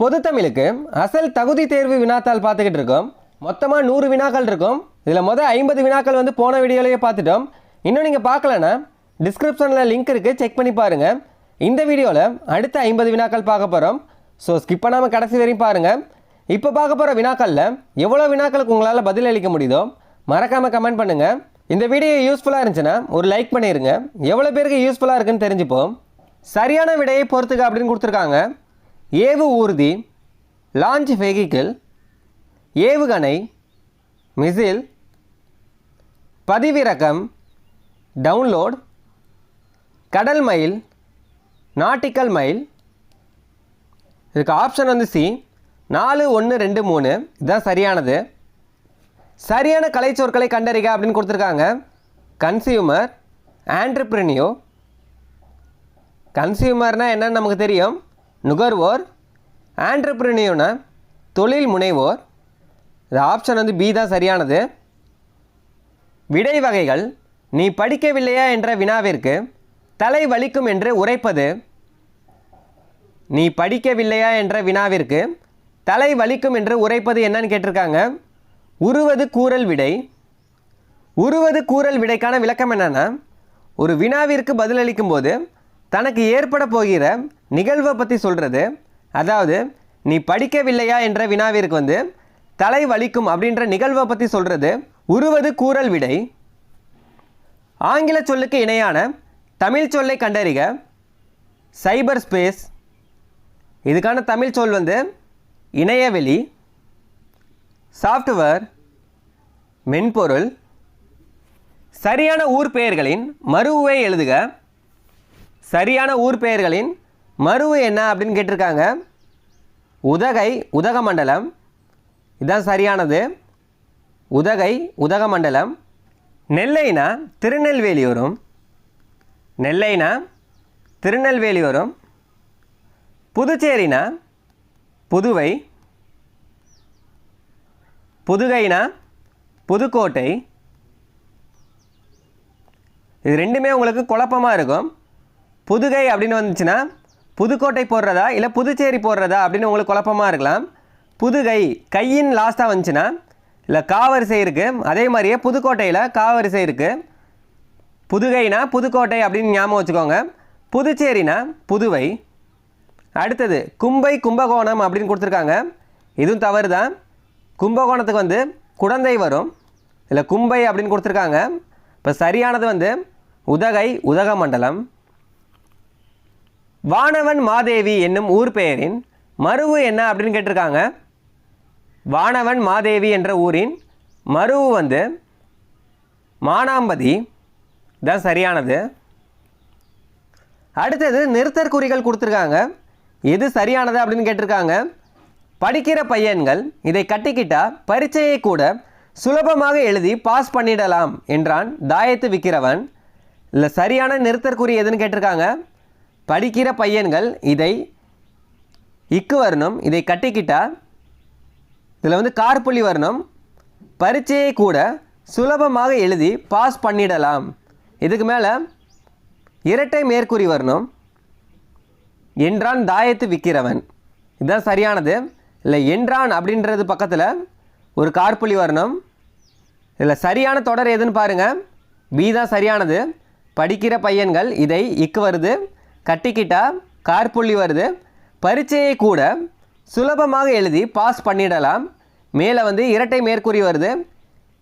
பொது தமிழுக்கு அசல் தகுதி தேர்வு வினாத்தாள் பார்த்துக்கிட்டு இருக்கோம். மொத்தமாக நூறு வினாக்கள் இருக்கும். இதில் மொதல் ஐம்பது வினாக்கள் வந்து போன வீடியோலேயே பார்த்துட்டோம். இன்னும் நீங்கள் பார்க்கலன்னா டிஸ்கிரிப்ஷனில் லிங்க் இருக்குது செக் பண்ணி பாருங்கள் இந்த வீடியோவில் அடுத்த ஐம்பது வினாக்கள் பார்க்க போகிறோம் ஸோ ஸ்கிப் பண்ணாமல் கடைசி வரையும் பாருங்கள் இப்போ பார்க்க போகிற வினாக்களில் எவ்வளோ வினாக்களுக்கு உங்களால் பதில் அளிக்க முடியுதோ மறக்காமல் கமெண்ட் பண்ணுங்கள் இந்த வீடியோ யூஸ்ஃபுல்லாக இருந்துச்சுன்னா ஒரு லைக் பண்ணிடுங்க எவ்வளோ பேருக்கு யூஸ்ஃபுல்லாக இருக்குன்னு தெரிஞ்சுப்போம். சரியான விடையை பொறுத்துக்க அப்படின்னு கொடுத்துருக்காங்க. ஏவு ஊர்தி லான்ச் வெஹிக்கிள் ஏவுகணை மிசில் பதிவிறக்கம் டவுன்லோட் கடல் மயில் நாட்டிக்கல் மயில். இதுக்கு ஆப்ஷன் வந்து சி நாலு ஒன்று ரெண்டு மூணு. இதுதான் சரியானது. சரியான கலைச்சொற்களை கண்டறிக அப்படின்னு கொடுத்துருக்காங்க. கன்சியூமர் ஆண்ட்ரப்ரினியோ கன்சியூமர்னால் என்னன்னு நமக்கு தெரியும். நுகர்வோர் ஆண்டர்பிரினியோன தொழில் முனைவோர் இது ஆப்ஷன் வந்து பி தான் சரியானது. விடை வகைகள் நீ படிக்கவில்லையா என்ற வினாவிற்கு தலை வலிக்கும் என்று உரைப்பது. நீ படிக்கவில்லையா என்ற வினாவிற்கு தலை வலிக்கும் என்று உரைப்பது என்னன்னு கேட்டிருக்காங்க. உருவது கூறல் விடை. உருவது கூறல் விடைக்கான விளக்கம் என்னென்னா ஒரு வினாவிற்கு பதிலளிக்கும் போது தனக்கு ஏற்பட போகிற நிகழ்வை பற்றி சொல்கிறது அதாவது நீ படிக்கவில்லையா? என்ற வினாவிற்கு வந்து தலை வலிக்கும் அப்படின்ற நிகழ்வை பற்றி சொல்கிறது உருவது கூறல் விடை. ஆங்கில சொல்லுக்கு இணையான தமிழ் சொல்லை கண்டறிக. சைபர் ஸ்பேஸ் இதுக்கான தமிழ் சொல் வந்து இணையவெளி சாஃப்ட்வேர் மென்பொருள் சரியான ஊர் பெயர்களின் மறுவை எழுதுக சரியான ஊர் பெயர்களின் மறுவு என்ன அப்படின்னு கேட்டிருக்காங்க. உதகை உதகமண்டலம். இதுதான் சரியானது. உதகை உதகமண்டலம். நெல்லைனா திருநெல்வேலி வரும் நெல்லைனா திருநெல்வேலி வரும் புதுச்சேரினா புதுவை. புதுகைனா புதுக்கோட்டை. இது ரெண்டுமே உங்களுக்கு குழப்பமாக இருக்கும். புதுகை அப்படின்னு வந்துச்சுன்னா புதுக்கோட்டை போடுறதா இல்லை புதுச்சேரி போடுறதா அப்படின்னு உங்களுக்கு குழப்பமாக இருக்கலாம். புதுகை கையின் லாஸ்ட்டாக வந்துச்சுன்னா இல்லை காவரிசை இருக்குது அதே மாதிரியே புதுக்கோட்டையில் காவரிசை இருக்குது புதுகைனா புதுக்கோட்டை அப்படின்னு ஞாபகம் வச்சுக்கோங்க. புதுச்சேரினா புதுவை. அடுத்தது கும்பை கும்பகோணம் அப்படின்னு கொடுத்துருக்காங்க. இதுவும் தவறு தான் கும்பகோணத்துக்கு வந்து குடந்தை வரும். இல்லை கும்பை அப்படின்னு கொடுத்துருக்காங்க. இப்போ சரியானது வந்து உதகை உதகமண்டலம். வானவன் மாதேவி என்னும் ஊர் பெயரின் மருவு என்ன அப்படின்னு கேட்டிருக்காங்க. வானவன் மாதேவி என்ற ஊரின் மருவு வந்து மானாம்பதி. தான் சரியானது. அடுத்தது நிறுத்தற்குறிகள் கொடுத்துருக்காங்க. எது சரியானது அப்படின்னு கேட்டிருக்காங்க. படிக்கிற பையன்கள் இதை கட்டிக்கிட்டால் பரீட்சையை கூட சுலபமாக எழுதி பாஸ் பண்ணிடலாம் என்றான் தாயத்து விற்கிறவன் இல்லை சரியான நிறுத்தற்குறி எதுன்னு கேட்டிருக்காங்க. படிக்கிற பையன்கள் இதை இக்கு வரணும் இதை கட்டிக்கிட்டால் இதில் வந்து கார்புள்ளி வரணும் பரீட்சையை கூட சுலபமாக எழுதி பாஸ் பண்ணிடலாம். இதுக்கு மேலே இரட்டை மேற்கூறி வரணும் என்றான் தாயத்து விற்கிறவன் இதுதான் சரியானது. இல்லை என்றான் அப்படின்றது பக்கத்தில் ஒரு கார்புள்ளி வரணும். இதில் சரியான தொடர் எதுன்னு பாருங்கள் பி தான் சரியானது. படிக்கிற பையன்கள் இதை இக்கு வருது. கட்டிக்கிட்டால் கார்புள்ளி வருது. பரீட்சையை கூட சுலபமாக எழுதி பாஸ் பண்ணிடலாம். மேலே வந்து இரட்டை மேற்கூறி வருது.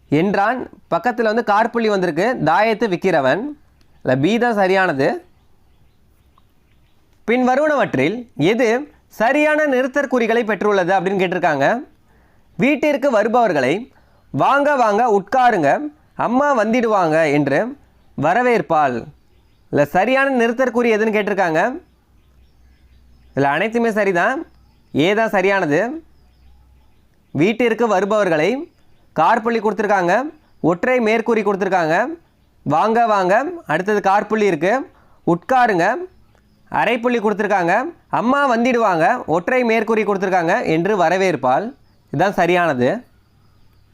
என்றான். பக்கத்தில் வந்து கார்புள்ளி வந்திருக்கு. தாயத்து விற்கிறவன் இல்லை பி தான் சரியானது. பின் வருவனவற்றில் எது சரியான நிறுத்தற்குறிகளை பெற்றுள்ளது அப்படின்னு கேட்டிருக்காங்க. வீட்டிற்கு வருபவர்களை வாங்க வாங்க உட்காருங்க. அம்மா வந்திடுவாங்க என்று வரவேற்பாள். இல்லை சரியான நிறுத்தற்குறி எதுன்னு கேட்டிருக்காங்க. இதில் அனைத்துமே சரிதான். ஏதான் சரியானது. வீட்டிற்கு வருபவர்களை கார்புள்ளி கொடுத்துருக்காங்க. ஒற்றை மேற்கூறி கொடுத்துருக்காங்க. வாங்க வாங்க. அடுத்தது கார்புள்ளி இருக்குது உட்காருங்க. அரைப்புள்ளி கொடுத்துருக்காங்க. அம்மா வந்திடுவாங்க. ஒற்றை மேற்கூறி கொடுத்துருக்காங்க என்று வரவேற்பால். இதுதான் சரியானது.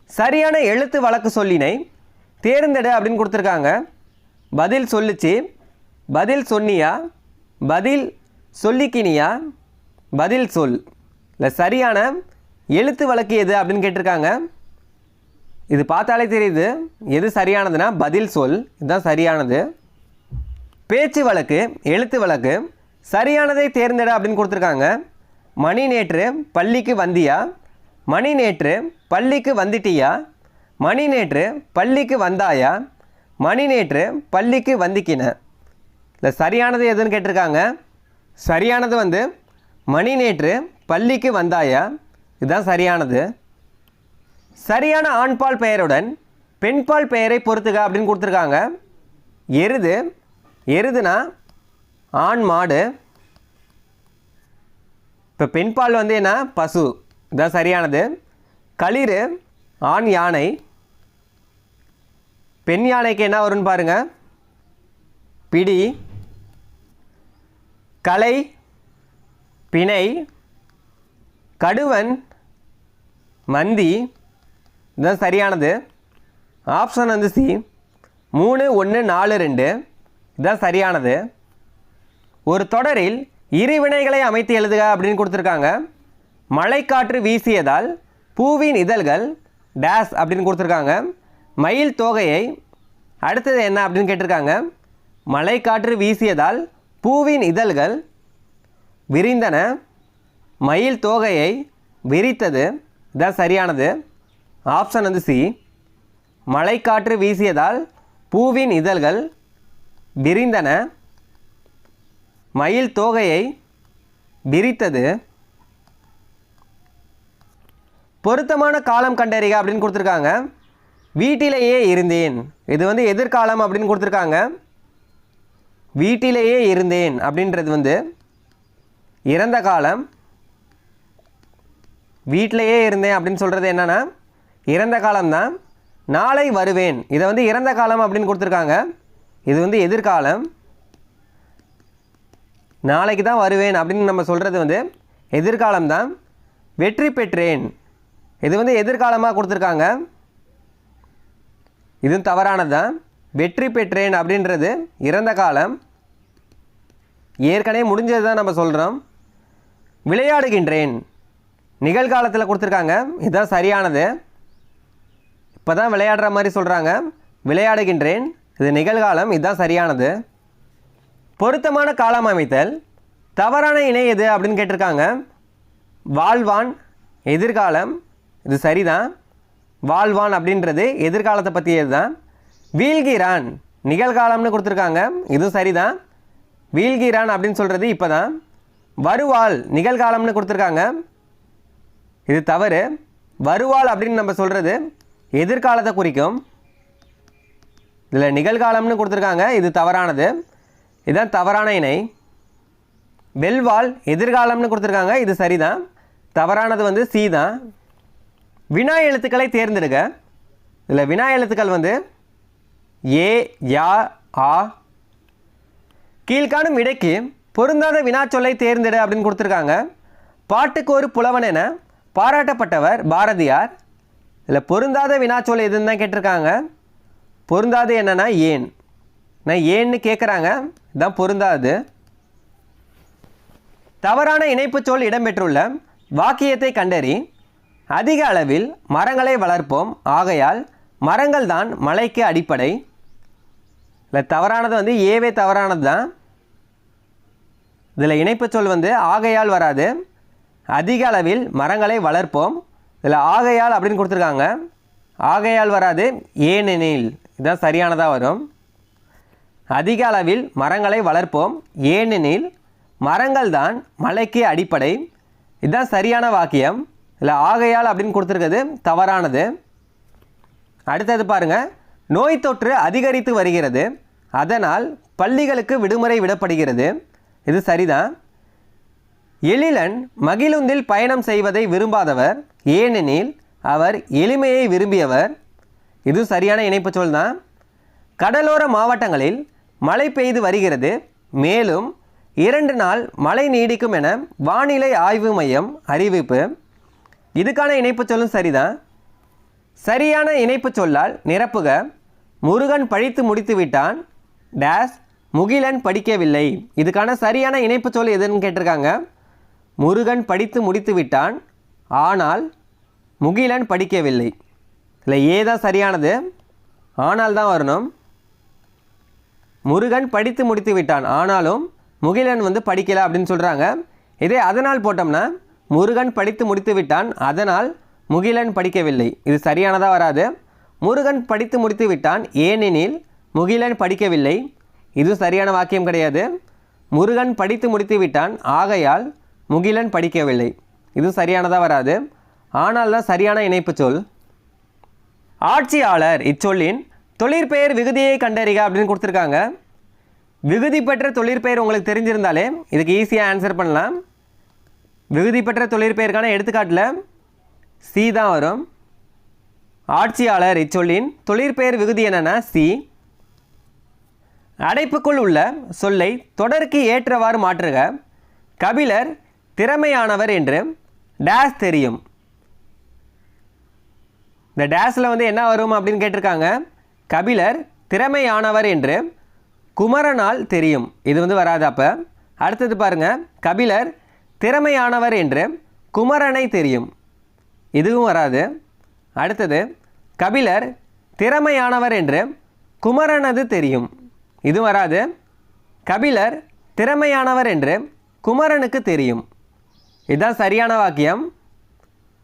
சரியான எழுத்து வழக்கு சொல்லினை தேர்ந்தெடு அப்படின்னு கொடுத்துருக்காங்க. பதில் சொல்லுச்சு. பதில் சொன்னியா? பதில் சொல்லிக்கினியா? பதில் சொல். இல்லை சரியான எழுத்து வழக்கு எது அப்படின்னு கேட்டிருக்காங்க. இது பார்த்தாலே தெரியுது. எது சரியானதுன்னா பதில் சொல். இதுதான் சரியானது. பேச்சு வழக்கு எழுத்து வழக்கு சரியானதை தேர்ந்தெடு அப்படின்னு கொடுத்துருக்காங்க. மணி நேற்று பள்ளிக்கு வந்தியா? மணி நேற்று பள்ளிக்கு வந்துட்டியா? மணி நேற்று பள்ளிக்கு வந்தாயா? மணி நேற்று பள்ளிக்கு வந்திக்கின. இல்லை சரியானது எதுன்னு கேட்டிருக்காங்க. சரியானது வந்து மணி நேற்று பள்ளிக்கு வந்தாயா இதுதான் சரியானது. சரியான ஆண்பால் பெயருடன் பெண்பால் பெயரை பொறுத்துக அப்படின்னு கொடுத்துருக்காங்க. எருது எருதுனா ஆண் மாடு. இப்போ பெண்பால் வந்து என்ன? பசு. இதுதான் சரியானது. களிர் ஆண் யானை. பெண் யானைக்கு என்ன வரும்னு பாருங்கள் பிடி. கலை பிணை கடுவன் மந்தி இதுதான் சரியானது. ஆப்ஷன் வந்து சி மூணு ஒன்று நாலு ரெண்டு. இதுதான் சரியானது. ஒரு தொடரில் இரு வினைகளை அமைத்து எழுதுக அப்படின்னு கொடுத்துருக்காங்க. மழைக்காற்று வீசியதால் பூவின் இதழ்கள் டேஸ் அப்படின்னு கொடுத்துருக்காங்க. மயில் தோகையை அடுத்தது என்ன அப்படின்னு கேட்டிருக்காங்க? மழைக்காற்று வீசியதால் பூவின் இதழ்கள் விரிந்தன. மயில் தோகையை விரித்தது. இதான் சரியானது. ஆப்ஷன் வந்து சி. மழைக்காற்று வீசியதால் பூவின் இதழ்கள் விரிந்தன. மயில் தோகையை விரித்தது. பொருத்தமான காலம் கண்டறிக அப்படின்னு கொடுத்துருக்காங்க. வீட்டிலேயே இருந்தேன். இது வந்து எதிர்காலம் அப்படின்னு கொடுத்துருக்காங்க. வீட்டிலேயே இருந்தேன் அப்படின்றது வந்து இறந்த காலம். வீட்டிலேயே இருந்தேன் அப்படின்னு சொல்கிறது என்னென்னா இறந்த காலம்தான். நாளை வருவேன். இதை வந்து இறந்த காலம் அப்படின்னு கொடுத்துருக்காங்க. இது வந்து எதிர்காலம். நாளைக்கு தான் வருவேன் அப்படின்னு நம்ம சொல்கிறது வந்து எதிர்காலம் தான் வெற்றி பெற்றேன். இது வந்து எதிர்காலமாக கொடுத்துருக்காங்க. இதுவும் தவறானது தான் வெற்றி பெற்றேன் அப்படின்றது இறந்த காலம். ஏற்கனவே முடிஞ்சது தான் நம்ம சொல்கிறோம் விளையாடுகின்றேன். நிகழ்காலத்தில் கொடுத்துருக்காங்க. இதுதான் சரியானது. இப்போ தான் விளையாடுற மாதிரி சொல்கிறாங்க விளையாடுகின்றேன். இது நிகழ்காலம். இதுதான் சரியானது. பொருத்தமான காலம் அமைத்தல். தவறான இணை எது அப்படின்னு கேட்டிருக்காங்க. வாழ்வான் எதிர்காலம். இது சரிதான். வாழ்வான் அப்படின்றது எதிர்காலத்தை பற்றியது தான் வீழ்கிறான். நிகழ்காலம்னு கொடுத்துருக்காங்க. இதுவும் சரிதான். வீழ்கிறான் அப்படின்னு சொல்கிறது இப்போ தான் வருவாள் நிகழ்காலம்னு கொடுத்துருக்காங்க. இது தவறு. வருவாள் அப்படின்னு நம்ம சொல்கிறது எதிர்காலத்தை குறிக்கும். இதில் நிகழ்காலம்னு கொடுத்துருக்காங்க. இது தவறானது. இதுதான் தவறான இணை. வெல்வாள் எதிர்காலம்னு கொடுத்துருக்காங்க. இது சரிதான். தவறானது வந்து சி தான். வினா எழுத்துக்களை தேர்ந்தெடுக்க இதில் வினா எழுத்துக்கள் வந்து ஏ யா ஆ கீழ்காணும் இடைக்கு பொருந்தாத வினாச்சொல்லை தேர்ந்தெடு அப்படின்னு கொடுத்துருக்காங்க. பாட்டுக்கு ஒரு புலவன் என பாராட்டப்பட்டவர் பாரதியார். இதில் பொருந்தாத வினாச்சொல் எதுன்னு தான் கேட்டிருக்காங்க. பொருந்தாது என்னன்னா ஏன். நான் ஏன்னு கேட்குறாங்க இதான் பொருந்தாது. தவறான இணைப்புச் சொல் இடம்பெற்றுள்ள வாக்கியத்தை கண்டறி அதிக அளவில் மரங்களை வளர்ப்போம். ஆகையால் மரங்கள் தான் மலைக்கு அடிப்படை. இல்லை தவறானது வந்து ஏவே தவறானது தான். இதில் இணைப்புச் சொல் வந்து ஆகையால் வராது. அதிக அளவில் மரங்களை வளர்ப்போம். இதில் ஆகையால் அப்படின்னு கொடுத்துருக்காங்க. ஆகையால் வராது ஏனெனில். இதுதான் சரியானதாக வரும். அதிக அளவில் மரங்களை வளர்ப்போம் ஏனெனில். மரங்கள் தான் மலைக்கு அடிப்படை. இதுதான் சரியான வாக்கியம். இல்லை ஆகையால் அப்படின்னு கொடுத்துருக்கிறது தவறானது. அடுத்தது பாருங்க. நோய் தொற்று அதிகரித்து வருகிறது. அதனால் பள்ளிகளுக்கு விடுமுறை விடப்படுகிறது. இது சரிதான். எழிலன் மகிழுந்தில் பயணம் செய்வதை விரும்பாதவர் ஏனெனில் அவர் எளிமையை விரும்பியவர். இது சரியான இணைப்புச் சொல் தான் கடலோர மாவட்டங்களில் மழை பெய்து வருகிறது. மேலும் இரண்டு நாள் மழை நீடிக்கும் என வானிலை ஆய்வு மையம் அறிவிப்பு. இதுக்கான இணைப்புச் சொல்லும் சரிதான். சரியான இணைப்புச் சொல்லால் நிரப்புக. முருகன் பழித்து முடித்து விட்டான் டேஸ் முகிலன் படிக்கவில்லை. இதுக்கான சரியான இணைப்புச் சொல் எதுன்னு கேட்டிருக்காங்க. முருகன் படித்து முடித்து விட்டான். ஆனால் முகிலன் படிக்கவில்லை. இல்லை ஏ தான் சரியானது. ஆனால் தான் வரணும். முருகன் படித்து முடித்து விட்டான். ஆனாலும் முகிலன் வந்து படிக்கலை அப்படின்னு சொல்கிறாங்க இதே அதனால் போட்டோம்னா முருகன் படித்து முடித்து விட்டான். அதனால் முகிலன் படிக்கவில்லை. இது சரியானதாக வராது. முருகன் படித்து முடித்து விட்டான். ஏனெனில் முகிலன் படிக்கவில்லை. இது சரியான வாக்கியம் கிடையாது. முருகன் படித்து முடித்து விட்டான். ஆகையால் முகிலன் படிக்கவில்லை. இது சரியானதாக வராது. ஆனால் தான் சரியான இணைப்புச் சொல். ஆட்சியாளர் இச்சொல்லின் தொழிற்பெயர் விகுதியை கண்டறிக அப்படின்னு கொடுத்துருக்காங்க. விகுதி பெற்ற தொழிற்பெயர் உங்களுக்கு தெரிஞ்சிருந்தாலே இதுக்கு ஈஸியாக ஆன்சர் பண்ணலாம். விகுதி பெற்ற தொழிற்பெயருக்கான எடுத்துக்காட்டில் சி தான் வரும். ஆட்சியாளர் இச்சொல்லின் தொழிற்பெயர் விகுதி என்னென்னா சி அடைப்புக்குள் உள்ள சொல்லை தொடருக்கு ஏற்றவாறு மாற்றுக. கபிலர் திறமையானவர் என்று டேஸ் தெரியும். இந்த டேஸில் வந்து என்ன வரும் அப்படின்னு கேட்டிருக்காங்க. கபிலர் திறமையானவர் என்று குமரனால் தெரியும். இது வந்து வராது அப்போ. அடுத்தது பாருங்க. கபிலர் திறமையானவர் என்று குமரனை தெரியும். இதுவும் வராது. அடுத்தது கபிலர் திறமையானவர் என்று குமரனது தெரியும். இது வராது. கபிலர் திறமையானவர் என்று குமரனுக்கு தெரியும். இதுதான் சரியான வாக்கியம்.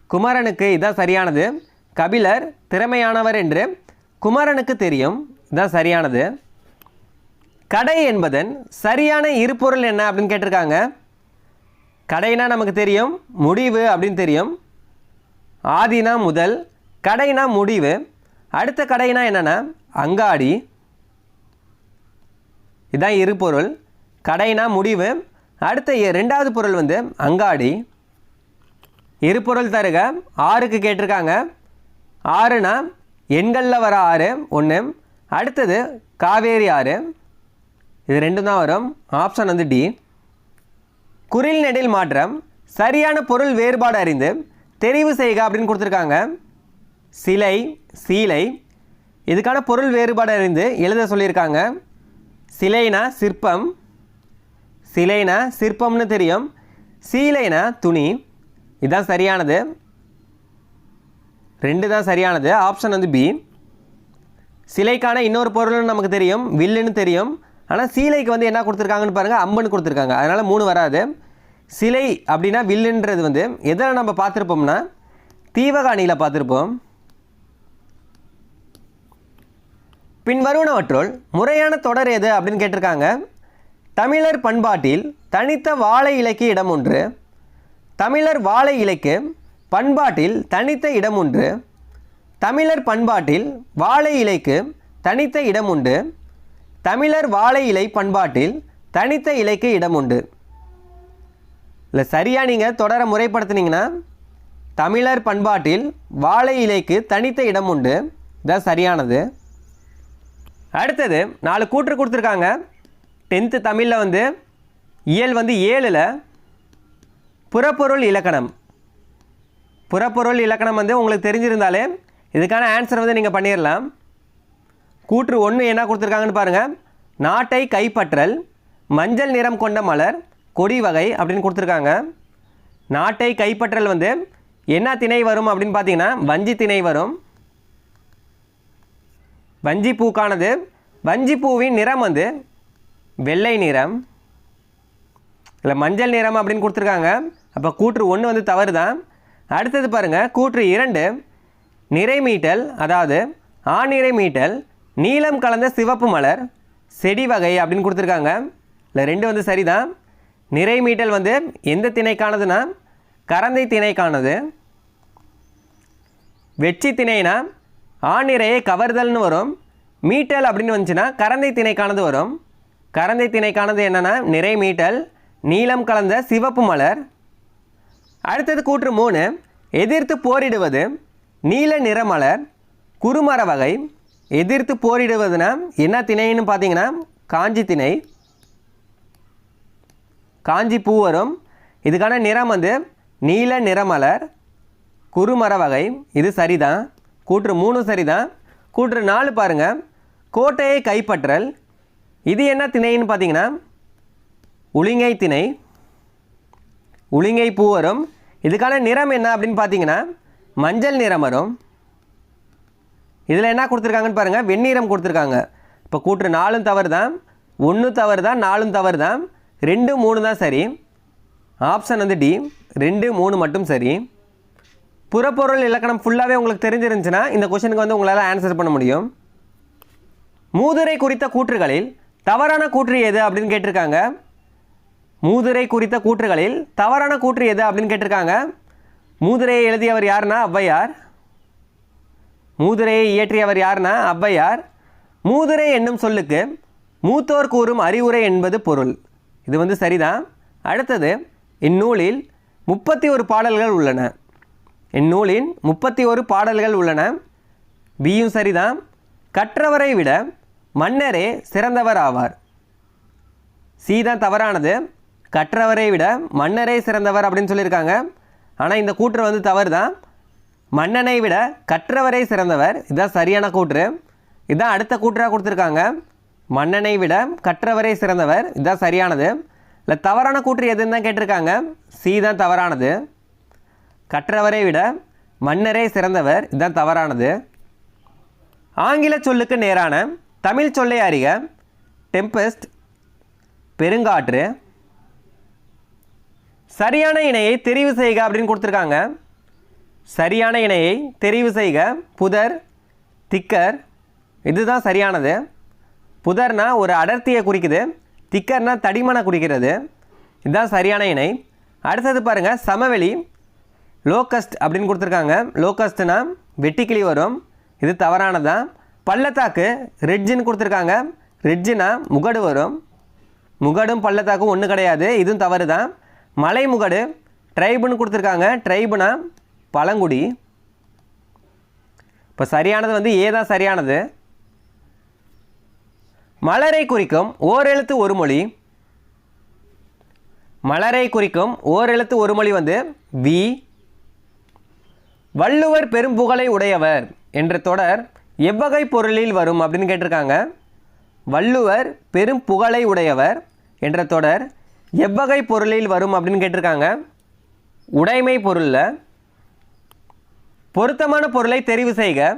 குமரனுக்கு இதுதான் சரியானது. கபிலர் திறமையானவர் என்று குமரனுக்கு தெரியும். இதுதான் சரியானது. கடை என்பதன் சரியான இருப்பொருள் என்ன அப்படின்னு கேட்டிருக்காங்க. கடைனா நமக்கு தெரியும். முடிவு அப்படின்னு தெரியும். ஆதினா முதல் கடைனா முடிவு. அடுத்த கடைனா என்னென்னா அங்காடி. இதான் இருபொருள் கடைனா முடிவு. அடுத்த ரெண்டாவது பொருள் வந்து அங்காடி. இருபொருள் தருக. ஆறுக்கு கேட்டிருக்காங்க. ஆறுனா எண்களில் வர ஆறு ஒன்று அடுத்தது காவேரி ஆறு. இது ரெண்டும் தான் வரும். ஆப்ஷன் வந்து டி. குறில் நெடில் மாற்றம். சரியான பொருள் வேறுபாடு அறிந்து தெரிவு செய்க அப்படின்னு கொடுத்துருக்காங்க. சிலை சீலை. இதுக்கான பொருள் வேறுபாடு அறிந்து எழுத சொல்லியிருக்காங்க. சிலைனா சிற்பம் சிலைனா சிற்பம்னு தெரியும். சீலைனா துணி. இதுதான் சரியானது. ரெண்டு தான் சரியானது. ஆப்ஷன் வந்து பி சிலைக்கான இன்னொரு பொருள்னு நமக்கு தெரியும். வில்லுன்னு தெரியும். ஆனால் சீலைக்கு வந்து என்ன கொடுத்துருக்காங்கன்னு பாருங்கள் அம்பன் கொடுத்துருக்காங்க. அதனால் மூணு வராது. சிலை அப்படின்னா வில்லுன்றது வந்து எதில் நம்ம பார்த்துருப்போம்னா தீவகாணியில் பார்த்துருப்போம். பின்வருவனவற்றுள் முறையான தொடர் எது அப்படின்னு கேட்டிருக்காங்க. தமிழர் பண்பாட்டில் தனித்த வாழை இலைக்கு இடம் ஒன்று. தமிழர் வாழை இலைக்கு பண்பாட்டில் தனித்த இடம் உண்டு தமிழர் பண்பாட்டில் வாழை இலைக்கு தனித்த இடம் உண்டு. தமிழர் வாழை இலை பண்பாட்டில் தனித்த இலைக்கு இடம் உண்டு. இல்லை சரியாக நீங்கள் தொடர முறைப்படுத்துனீங்கன்னா தமிழர் பண்பாட்டில் வாழை இலைக்கு தனித்த இடம் உண்டு. இதான் சரியானது. அடுத்தது நாலு கூற்று கொடுத்துருக்காங்க. டென்த்து தமிழில் வந்து இயல் வந்து ஏழில் புறப்பொருள் இலக்கணம். புறப்பொருள் இலக்கணம் வந்து உங்களுக்கு தெரிஞ்சிருந்தாலே இதுக்கான ஆன்சர் வந்து நீங்கள் பண்ணிடலாம் கூற்று ஒன்று என்ன கொடுத்துருக்காங்கன்னு பாருங்கள் நாட்டை கைப்பற்றல் மஞ்சள் நிறம் கொண்ட மலர் கொடி வகை அப்படின்னு கொடுத்துருக்காங்க. நாட்டை கைப்பற்றல் வந்து என்ன திணை வரும் அப்படின்னு பார்த்தீங்கன்னா வஞ்சி திணை வரும். வஞ்சி பூக்கானது. வஞ்சி பூவின் நிறம் வந்து வெள்ளை நிறம். இல்லை மஞ்சள் நிறம் அப்படின்னு கொடுத்துருக்காங்க. அப்போ கூற்று ஒன்று வந்து தவறு தான் அடுத்தது பாருங்கள் கூற்று இரண்டு. நிறைமீட்டல் அதாவது ஆநிறை மீட்டல் நீலம் கலந்த சிவப்பு மலர் செடி வகை அப்படின்னு கொடுத்துருக்காங்க. இல்லை ரெண்டு வந்து சரிதான். நிறைமீட்டல் வந்து எந்த திணைக்கானதுன்னா கரந்தை திணைக்கானது. வெற்றி திணைனா ஆணிரையை கவர்தல்னு வரும். மீட்டல் அப்படின்னு வந்துச்சுன்னா கரந்தை திணைக்கானது வரும். கரந்தை திணைக்கானது என்னென்னா நிறை மீட்டல் நீலம் கலந்த சிவப்பு மலர். அடுத்தது கூற்று மூணு. எதிர்த்து போரிடுவது நீல நிறமலர் குறுமர வகை. எதிர்த்து போரிடுவதுனா என்ன திணைன்னு பார்த்தீங்கன்னா காஞ்சி திணை. காஞ்சி பூ வரும். இதுக்கான நிறம் வந்து நீல நிறமலர் குறுமர வகை. இது சரிதான். கூற்று மூணு சரிதான். கூற்று நாலு பாருங்க. கோட்டையை கைப்பற்றல். இது என்ன திணைன்னு பார்த்தீங்கன்னா உளிங்கை திணை. உளிங்கை பூ வரும். இதுக்கான நிறம் என்ன அப்படின்னு பார்த்தீங்கன்னா மஞ்சள் நிறம் வரும். இதில் என்ன கொடுத்துருக்காங்கன்னு பாருங்கள் வெந்நிறம் கொடுத்துருக்காங்க. இப்போ கூற்று நாலும் தவறு தான் ஒன்று தவறு தான் நாலும் தவறு தான் ரெண்டு மூணு தான் சரி. ஆப்ஷன் வந்து டி. ரெண்டு மூணு மட்டும் சரி. புறப்பொருள் இலக்கணம் ஃபுல்லாகவே உங்களுக்கு தெரிஞ்சிருந்துச்சுன்னா இந்த கொஷனுக்கு வந்து உங்களால் ஆன்சர் பண்ண முடியும். மூதுரை குறித்த கூற்றுகளில் தவறான கூற்று எது அப்படின்னு கேட்டிருக்காங்க. மூதுரை குறித்த கூற்றுகளில் தவறான கூற்று எது அப்படின்னு கேட்டிருக்காங்க. மூதுரையை எழுதியவர் யாருன்னா? ஔவையார். மூதுரையை இயற்றியவர் யாருன்னா? ஔவையார். மூதுரை என்னும் சொல்லுக்கு மூத்தோர் கூறும் அறிவுரை என்பது பொருள். இது வந்து சரிதான். அடுத்தது இந்நூலில் முப்பத்தி ஒரு பாடல்கள் உள்ளன. இந்நூலின் முப்பத்தி ஒரு பாடல்கள் உள்ளன. பியும் சரிதான் கற்றவரை விட மன்னரே சிறந்தவர் ஆவார். சி தான் தவறானது. கற்றவரை விட மன்னரே சிறந்தவர் அப்படின்னு சொல்லியிருக்காங்க. ஆனால் இந்த கூற்று வந்து தவறு தான் மன்னனை விட கற்றவரே சிறந்தவர். இதுதான் சரியான கூற்று. இதுதான் அடுத்த கூற்றாக கொடுத்துருக்காங்க. மன்னனை விட கற்றவரே சிறந்தவர். இதுதான் சரியானது. இல்லை தவறான கூற்று எதுன்னு தான் கேட்டிருக்காங்க. சி தான் தவறானது. கற்றவரை விட மன்னரே சிறந்தவர். இதுதான் தவறானது. ஆங்கில சொல்லுக்கு நேரான தமிழ் சொல்லை அறிக. டெம்பஸ்ட் பெருங்காற்று. சரியான இணையை தெரிவு செய்க அப்படின்னு கொடுத்துருக்காங்க. சரியான இணையை தெரிவு செய்க. புதர் திக்கர். இதுதான் சரியானது. புதர்னா ஒரு அடர்த்தியை குறிக்குது. திக்கர்னா தடிமனை குறிக்கிறது. இதுதான் சரியான இணை. அடுத்தது பாருங்கள் சமவெளி. லோகஸ்ட் அப்படின்னு கொடுத்துருக்காங்க. லோகஸ்ட்னா வெட்டிக்கிளி வரும். இது தவறானதான் பள்ளத்தாக்கு ரெட்ஜின்னு கொடுத்துருக்காங்க. ரெட்ஜுனா முகடு வரும். முகடும் பள்ளத்தாக்கும் ஒன்று கிடையாது. இதுவும் தவறு தான் மலை முகடு ட்ரைபுன்னு கொடுத்துருக்காங்க. ட்ரைபுனா பழங்குடி. இப்போ சரியானது வந்து ஏ தான் சரியானது? மலரை குறிக்கும் ஓரெழுத்து ஒரு மொழி. மலரை குறிக்கும் ஓரெழுத்து ஒரு மொழி வந்து வி வள்ளுவர் பெரும்புகழை உடையவர் என்ற தொடர் எவ்வகை பொருளில் வரும் அப்படின்னு கேட்டிருக்காங்க. வள்ளுவர் பெரும் புகழை உடையவர் என்ற தொடர் எவ்வகை பொருளில் வரும் அப்படின்னு கேட்டிருக்காங்க. உடைமை பொருளில் பொருத்தமான பொருளை தெரிவு செய்க.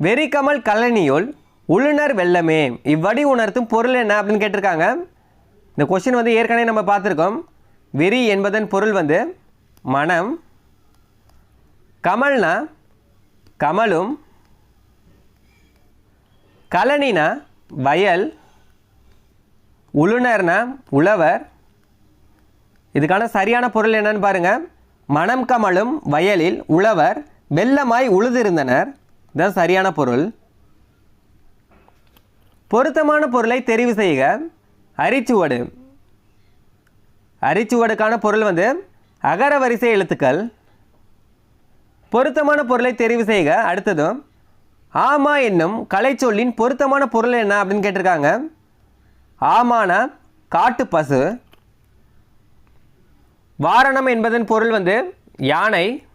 வெறிக்கமல் கலனியுள் உள்ளுணர் வெள்ளமே. இவ்வடி உணர்த்தும் பொருள் என்ன அப்படின்னு கேட்டிருக்காங்க. இந்த கொஷின் வந்து ஏற்கனவே நம்ம பார்த்துருக்கோம். வெறி என்பதன் பொருள் வந்து மனம் கமல்னா கமலும் கலனினா வயல் உளுணர்னா உழவர். இதுக்கான சரியான பொருள் என்னன்னு பாருங்க. மனம் கமலும் வயலில் உழவர் வெள்ளமாய் உழுதிருந்தனர். இதுதான் சரியான பொருள். பொருத்தமான பொருளை தெரிவு செய்க. அரிச்சுவடு. அரிச்சுவடுக்கான பொருள் வந்து அகர வரிசை எழுத்துக்கள். பொருத்தமான பொருளை தெரிவு செய்க. அடுத்ததும் ஆமா என்னும் கலைச்சொல்லின் பொருத்தமான பொருள் என்ன அப்படின்னு கேட்டிருக்காங்க. ஆமானா காட்டு பசு. வாரணம் என்பதன் பொருள் வந்து யானை.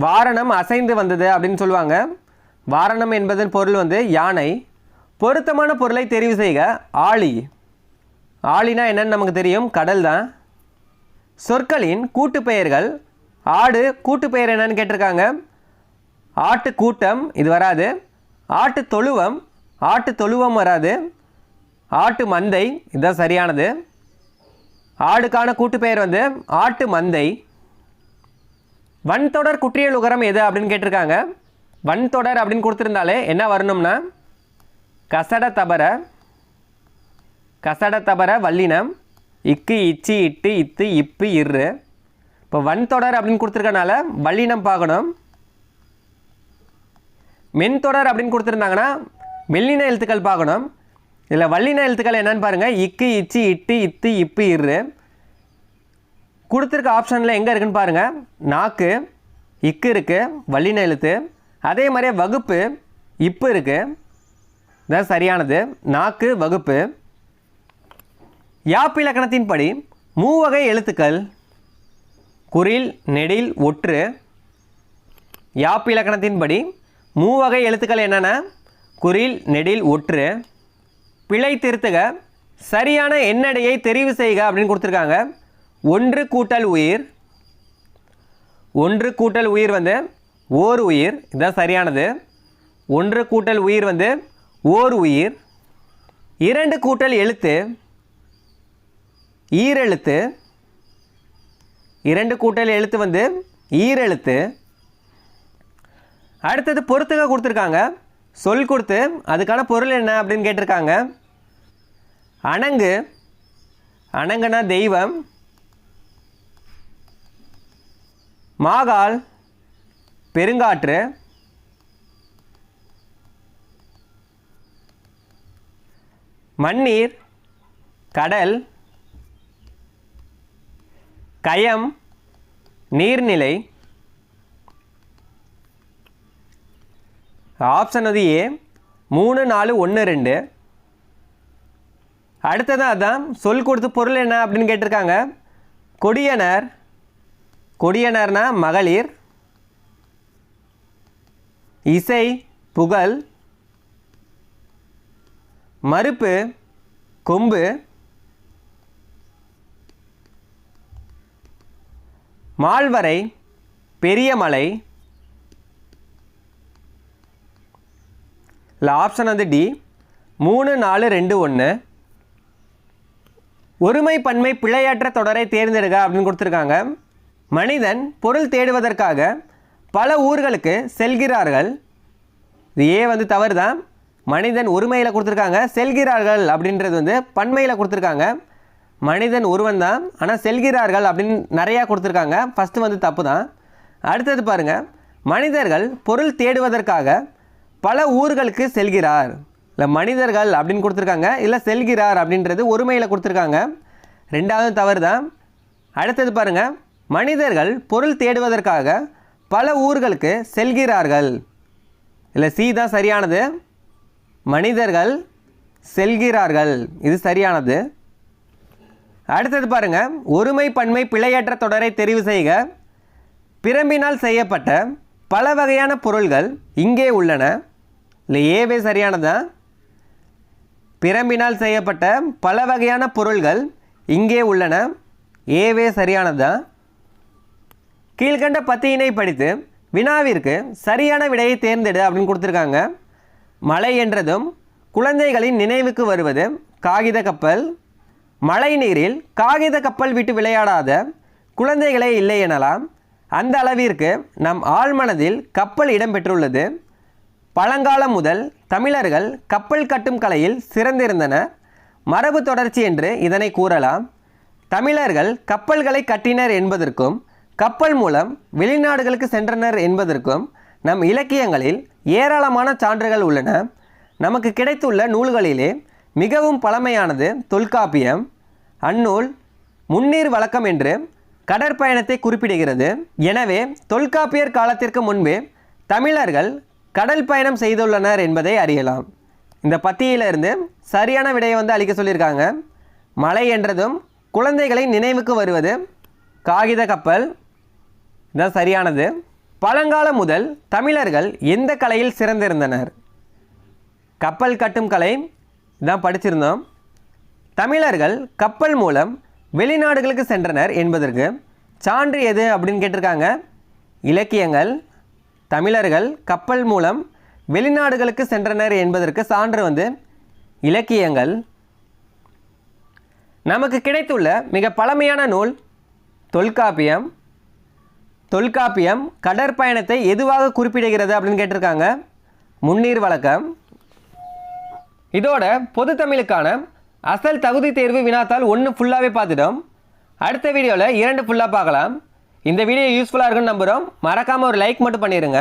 வாரணம் அசைந்து வந்தது அப்படின்னு சொல்லுவாங்க. வாரணம் என்பதன் பொருள் வந்து யானை. பொருத்தமான பொருளை தெரிவு செய்க. ஆழி. ஆளினா என்னன்னு நமக்கு தெரியும். கடல் தான். சொற்களின் கூட்டு பெயர்கள் ஆடு கூட்டுப்பெயர் என்னன்னு கேட்டிருக்காங்க. ஆட்டு கூட்டம் இது வராது. ஆட்டு தொழுவம் ஆட்டு தொழுவம் வராது. ஆட்டு மந்தை இதுதான் சரியானது. ஆடுக்கான கூட்டுப்பெயர் வந்து ஆட்டு மந்தை. வன்தொடர் குற்றியல் உகரம் எது அப்படின்னு கேட்டிருக்காங்க. வன்தொடர் அப்படின்னு கொடுத்துருந்தாலே என்ன வரணும்னா கசட தபர கசட தபர வல்லினம் இக்கு இச்சி இட்டு இத்து இப்பு இரு இப்போ வன்தொடர் அப்படின்னு கொடுத்துருக்கனால வல்லினம் பார்க்கணும். மென் தொடர் அப்படின்னு கொடுத்துருந்தாங்கன்னா மெல்லின எழுத்துக்கள் பார்க்கணும். இதில் வல்லின எழுத்துக்கள் என்னன்னு பாருங்கள் இக்கு இச்சி இட்டு இத்து இப்பு இரு கொடுத்துருக்க ஆப்ஷனில் எங்கே இருக்குன்னு பாருங்கள் நாக்கு இக்கு இருக்குது வல்லின எழுத்து. அதே மாதிரியே வகுப்பு இப்பு இருக்குது இதான் சரியானது. நாக்கு வகுப்பு. யாப்பிலக்கணத்தின்படி மூவகை எழுத்துக்கள் குறில் நெடில் ஒற்று. யாப்பிலக்கணத்தின்படி மூவகை எழுத்துக்கள் என்னென்ன? குறில் நெடில் ஒற்று. பிழை திருத்துக சரியான எண்ணடையை தெரிவு செய்க அப்படின்னு கொடுத்துருக்காங்க. ஒன்று கூட்டல் உயிர். ஒன்று கூட்டல் உயிர் வந்து ஓர் உயிர் இதுதான் சரியானது. ஒன்று கூட்டல் உயிர் வந்து ஓர் உயிர். இரண்டு கூட்டல் எழுத்து ஈரெழுத்து. இரண்டு கூட்டல் எழுத்து வந்து ஈரெழுத்து அடுத்தது பொறுத்துக கொடுத்துருக்காங்க. சொல் கொடுத்து அதுக்கான பொருள் என்ன அப்படின்னு கேட்டிருக்காங்க. அணங்கு. அணங்குனா தெய்வம். மாகால். பெருங்காற்று. மண்ணீர். கடல். கயம் நீர்நிலை ஆப்ஷன் வந்து ஏ மூணு நாலு ஒன்று ரெண்டு. அடுத்ததான் அதான் சொல் கொடுத்து பொருள் என்ன அப்படின்னு கேட்டிருக்காங்க. கொடியனர் கொடியனர்னா மகளிர். இசை புகழ். மறுப்பு கொம்பு. மால்வரை பெரியமலை இல்லை ஆப்ஷன் வந்து டி மூணு நாலு ரெண்டு ஒன்று ஒருமை பன்மை பிழையற்ற தொடரை தேர்ந்தெடுக்க அப்படின்னு கொடுத்துருக்காங்க. மனிதன் பொருள் தேடுவதற்காக பல ஊர்களுக்கு செல்கிறார்கள். இது ஏ வந்து தவறு தான் மனிதன் ஒருமையில் கொடுத்துருக்காங்க செல்கிறார்கள் அப்படின்றது வந்து பன்மையில் கொடுத்துருக்காங்க. மனிதன் ஒருவன் தான் ஆனால் செல்கிறார்கள் அப்படின்னு நிறையா கொடுத்துருக்காங்க. ஃபஸ்ட்டு வந்து தப்பு தான் அடுத்தது பாருங்கள் மனிதர்கள் பொருள் தேடுவதற்காக பல ஊர்களுக்கு செல்கிறார். இல்லை மனிதர்கள் அப்படின்னு கொடுத்துருக்காங்க. இல்லை செல்கிறார் அப்படின்றது ஒருமையில் கொடுத்துருக்காங்க. ரெண்டாவது தவறு தான் அடுத்தது பாருங்கள் மனிதர்கள் பொருள் தேடுவதற்காக பல ஊர்களுக்கு செல்கிறார்கள். இல்லை சி தான் சரியானது. மனிதர்கள் செல்கிறார்கள். இது சரியானது. அடுத்தது பாருங்க. ஒருமை பன்மை பிழையற்ற தொடரை தெரிவு செய்க. பிரம்பினால் செய்யப்பட்ட பல வகையான பொருள்கள் இங்கே உள்ளன. இல்லை ஏவே சரியானதா? பிரம்பினால் செய்யப்பட்ட பல வகையான பொருள்கள் இங்கே உள்ளன. ஏவே சரியானதா? கீழ்கண்ட பத்தியினை படித்து வினாவிற்கு சரியான விடையை தேர்ந்தெடு அப்படின்னு கொடுத்துருக்காங்க. மழை என்றதும் குழந்தைகளின் நினைவுக்கு வருவது காகித கப்பல் மழை நீரில் காகித கப்பல் விட்டு விளையாடாத குழந்தைகளே இல்லை எனலாம். அந்த அளவிற்கு நம் ஆழ்மனதில் கப்பல் இடம்பெற்றுள்ளது பழங்காலம் முதல் தமிழர்கள் கப்பல் கட்டும் கலையில் சிறந்திருந்தனர் மரபு தொடர்ச்சி என்று இதனை கூறலாம். தமிழர்கள் கப்பல்களை கட்டினர் என்பதற்கும் கப்பல் மூலம் வெளிநாடுகளுக்கு சென்றனர் என்பதற்கும் நம் இலக்கியங்களில் ஏராளமான சான்றுகள் உள்ளன. நமக்கு கிடைத்துள்ள நூல்களிலே மிகவும் பழமையானது தொல்காப்பியம். அந்நூல் முன்னீர் வழக்கம் என்று கடற்பயணத்தை குறிப்பிடுகிறது. எனவே தொல்காப்பியர் காலத்திற்கு முன்பே தமிழர்கள் கடல் பயணம் செய்துள்ளனர் என்பதை அறியலாம். இந்த பத்தியிலிருந்து சரியான விடையை வந்து அளிக்க சொல்லியிருக்காங்க. மழை என்றதும் குழந்தைகளை நினைவுக்கு வருவது காகித கப்பல். இதுதான் சரியானது. பழங்காலம் முதல் தமிழர்கள் எந்த கலையில் சிறந்திருந்தனர்? கப்பல் கட்டும் கலை தான் படிச்சிருந்தோம். தமிழர்கள் கப்பல் மூலம் வெளிநாடுகளுக்கு சென்றனர் என்பதற்கு சான்று எது அப்படின்னு கேட்டிருக்காங்க. இலக்கியங்கள் தமிழர்கள் கப்பல் மூலம் வெளிநாடுகளுக்கு சென்றனர் என்பதற்கு சான்று வந்து இலக்கியங்கள். நமக்கு கிடைத்துள்ள மிக பழமையான நூல் தொல்காப்பியம். தொல்காப்பியம் கடற்பயணத்தை எதுவாக குறிப்பிடுகிறது அப்படின்னு கேட்டிருக்காங்க. முன்னீர் வழக்கம் இதோட பொது தமிழுக்கான அசல் தகுதி தேர்வு வினாத்தால் ஒன்று ஃபுல்லாகவே பார்த்துட்டோம். அடுத்த வீடியோவில் இரண்டு ஃபுல்லாக பார்க்கலாம். இந்த வீடியோ யூஸ்ஃபுல்லாக இருக்குன்னு நம்புகிறோம் மறக்காமல் ஒரு லைக் மட்டும் பண்ணிடுங்க